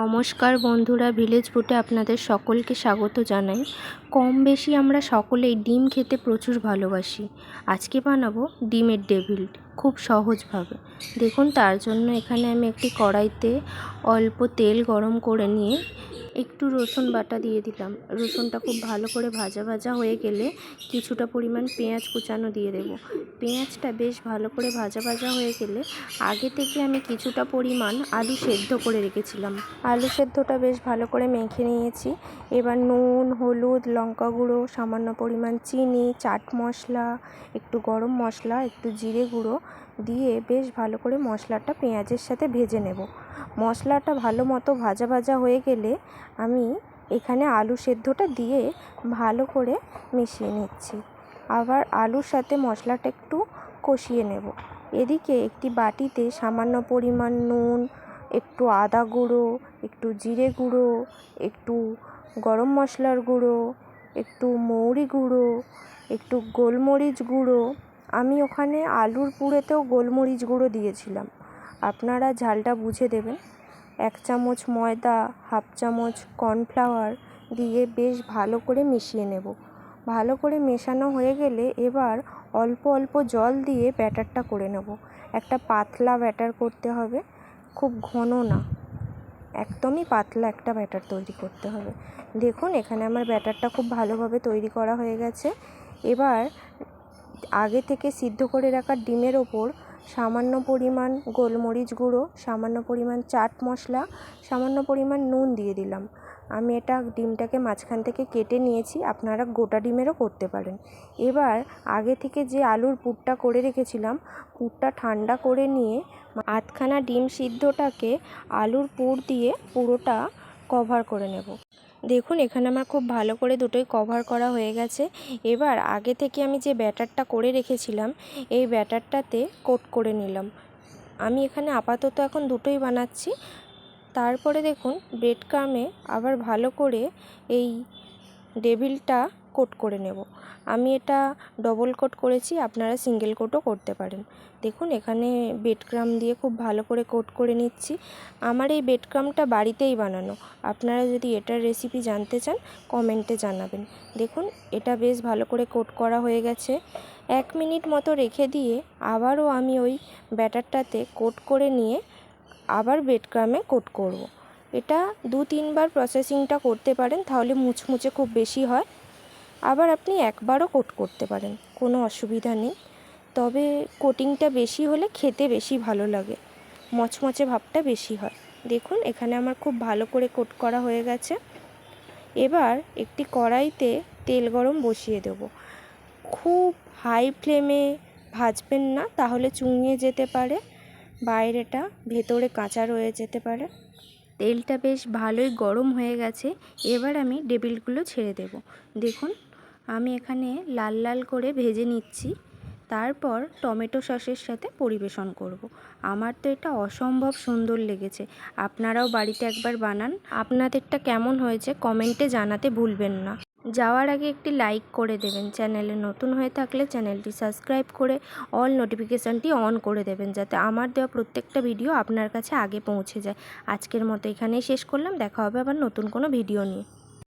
নমস্কার বন্ধুরা ভিলেজ ফুটে আপনাদের সকলকে স্বাগত জানাই। কম বেশি আমরা সকলেই ডিম খেতে প্রচুর ভালোবাসি। আজকে বানাবো ডিমের ডেভিল, খুব সহজভাবে। দেখুন, তার জন্য এখানে আমি একটি কড়াইতে অল্প তেল গরম করে নিয়ে একটু রসুন বাটা দিয়ে দিলাম। রসুনটা খুব ভালো করে ভাজা ভাজা হয়ে গেলে কিছুটা পরিমাণ পেঁয়াজ কুচানো দিয়ে দেব। পেঁয়াজটা বেশ ভালো করে ভাজা ভাজা হয়ে গেলে আগে থেকে আমি কিছুটা পরিমাণ আলু সেদ্ধ করে রেখেছিলাম। আলু সেদ্ধটা বেশ ভালো করে মেখে নিয়েছি। এবার নুন, হলুদ, লঙ্কা গুঁড়ো, সামান্য পরিমাণ চিনি, চাট মশলা, একটু গরম মশলা, একটু জিরে গুঁড়ো দিয়ে বেশ ভালো করে মশলাটা পেঁয়াজের সাথে ভেজে নেব। মশলাটা ভালো মতো ভাজা ভাজা হয়ে গেলে আমি এখানে আলু সেদ্ধটা দিয়ে ভালো করে মিশিয়ে নিচ্ছি। আবার আলুর সাথে মশলাটা একটু কষিয়ে নেব। এদিকে একটি বাটিতে সামান্য পরিমাণ নুন, একটু আদা গুঁড়ো, একটু জিরে গুঁড়ো, একটু গরম মশলার গুঁড়ো, একটু মৌরি গুঁড়ো, একটু গোলমরিচ গুঁড়ো আমি ওখানে আলুর পুড়েতেও গোলমরিচ গুঁড়ো দিয়েছিলাম। আপনারা ঝালটা বুঝে দেবেন। এক চামচ ময়দা, হাফ চামচ কর্নফ্লাওয়ার দিয়ে বেশ ভালো করে মিশিয়ে নেব। ভালো করে মেশানো হয়ে গেলে এবার অল্প অল্প জল দিয়ে ব্যাটারটা করে নেব। একটা পাতলা ব্যাটার করতে হবে, খুব ঘন না। একদমই পাতলা একটা ব্যাটার তৈরি করতে হবে। দেখুন, এখানে আমার ব্যাটারটা খুব ভালোভাবে তৈরি করা হয়ে গেছে। এবার আগে থেকে সিদ্ধ করে রাখা ডিমের ওপর সামান্য পরিমাণ গোলমরিচ গুঁড়ো, সামান্য পরিমাণ চাট মশলা, সামান্য পরিমাণ নুন দিয়ে দিলাম। আমি এটা ডিমটাকে মাঝখান থেকে কেটে নিয়েছি, আপনারা গোটা ডিমেরও করতে পারেন। এবার আগে থেকে যে আলুর পুরটা করে রেখেছিলাম, পুরটা ঠান্ডা করে নিয়ে আধখানা ডিম সিদ্ধটাকে আলুর পুর দিয়ে পুরোটা কভার করে নেব। দেখুন, এখানে আমার খুব ভালো করে দুটোই কভার করা হয়ে গেছে। এবার আগে থেকে আমি যে ব্যাটারটা করে রেখেছিলাম, এই ব্যাটারটাতে কোট করে নিলাম। আমি এখানে আপাতত এখন দুটোই বানাচ্ছি। তারপরে দেখুন ব্রেড কামে আবার ভালো করে এই ডেভিলটা কোট করে নেব। আমি এটা ডবল কোট করেছি, আপনারা সিঙ্গেল কোটও করতে পারেন। দেখুন, এখানে বেডক্রাম দিয়ে খুব ভালো করে কোট করে নিচ্ছি। আমার এই বেডক্রামটা বাড়িতেই বানানো। আপনারা যদি এটার রেসিপি জানতে চান কমেন্টে জানাবেন। দেখুন, এটা বেশ ভালো করে কোট করা হয়ে গেছে। এক মিনিট মতো রেখে দিয়ে আবারও আমি ওই ব্যাটারটাতে কোট করে নিয়ে আবার বেডক্রামে কোট করব। এটা দু তিনবার প্রসেসিংটা করতে পারেন, তাহলে মুচমুচে খুব বেশি হয়। আবার আপনি একবারও কোট করতে পারেন, কোনো অসুবিধা নেই। তবে কোটিংটা বেশি হলে খেতে বেশি ভালো লাগে, মচমচে ভাবটা বেশি হয়। দেখুন, এখানে আমার খুব ভালো করে কোট করা হয়ে গেছে। এবার একটি কড়াইতে তেল গরম বসিয়ে দেব। খুব হাই ফ্লেমে ভাজবেন না, তাহলে চুঙিয়ে যেতে পারে, বাইরেটা ভেতরে কাঁচা রয়ে যেতে পারে। তেলটা বেশ ভালোই গরম হয়ে গেছে, এবার আমি ডেবিলগুলো ছেড়ে দেব। দেখুন আমি এখানে লাল লাল করে ভেজে নিচ্ছি। তারপর টমেটো সসের সাথে পরিবেশন করব। আমার তো এটা অসম্ভব সুন্দর লেগেছে। আপনারাও বাড়িতে একবার বানান। আপনাদেরটা কেমন হয়েছে কমেন্টে জানাতে ভুলবেন না। যাওয়ার আগে একটি লাইক করে দেবেন। চ্যানেলে নতুন হয়ে থাকলে চ্যানেলটি সাবস্ক্রাইব করে অল নোটিফিকেশানটি অন করে দেবেন যাতে আমার দেওয়া প্রত্যেকটা ভিডিও আপনার কাছে আগে পৌঁছে যায়। আজকের মতো এখানেই শেষ করলাম। দেখা হবে আবার নতুন কোনো ভিডিও নিয়ে।